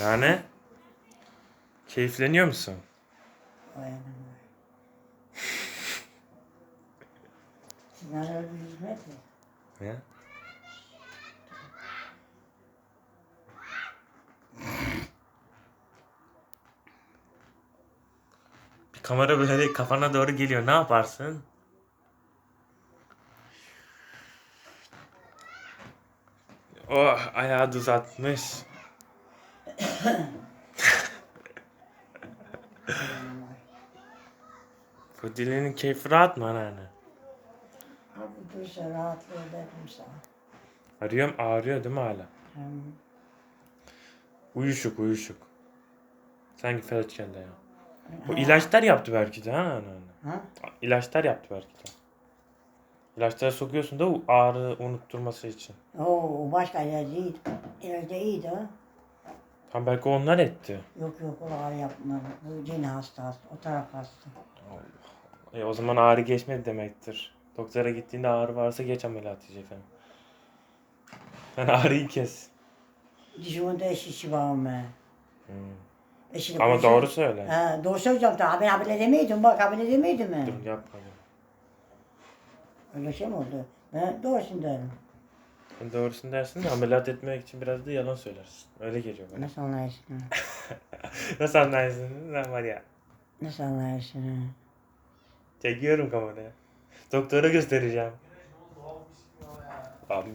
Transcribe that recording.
Yani? Keyifleniyor musun? Sinan öyle hizmet mi? Ya. Bir kamera böyle kafana doğru geliyor. Ne yaparsın? Oh, ayağı düzeltmiş. Bu dilinin keyfi rahat mı anneanne? Bu duysa rahatlığı dedim sana. Arıyorum ağrıyor değil mi hala? Hem Uyuşuk uyuşuk. Sanki felç geldi ya. Bu ilaçlar yaptı belki de ha anneanne. Ha? İlaçlar yaptı belki de. İlaçları sokuyorsun da o ağrı unutturması için. Oo, o başka ilacı iyiydi. İlacı iyiydi. Tam belki onlar etti. Yok yok o ağrı yapmadı. Bu cin hastası. O taraf hasta. E, o zaman ağrı geçmedi demektir. Doktora gittiğinde ağrı varsa geç ameliyat diyecek efendim. Sen ağrıyı kes. Dişimin de eşi var mı? Hmm. Eşini Ama konuşuyor. doğru söyle. Ha, doğru söyleyeceğim. Abi abile demeydim. Bak abile demeydim mi? Dur yapma. Öyle şey mi oldu? Ben doğrusunu derim. Sen doğrusunu dersin de ameliyat etmek için biraz da yalan söylersin. Öyle geliyor bana. Nasıl anlarsın? Nasıl anlarsın? Lan var ya. Nasıl anlarsın? Çekiyorum kameraya. Doktora göstereceğim. Abi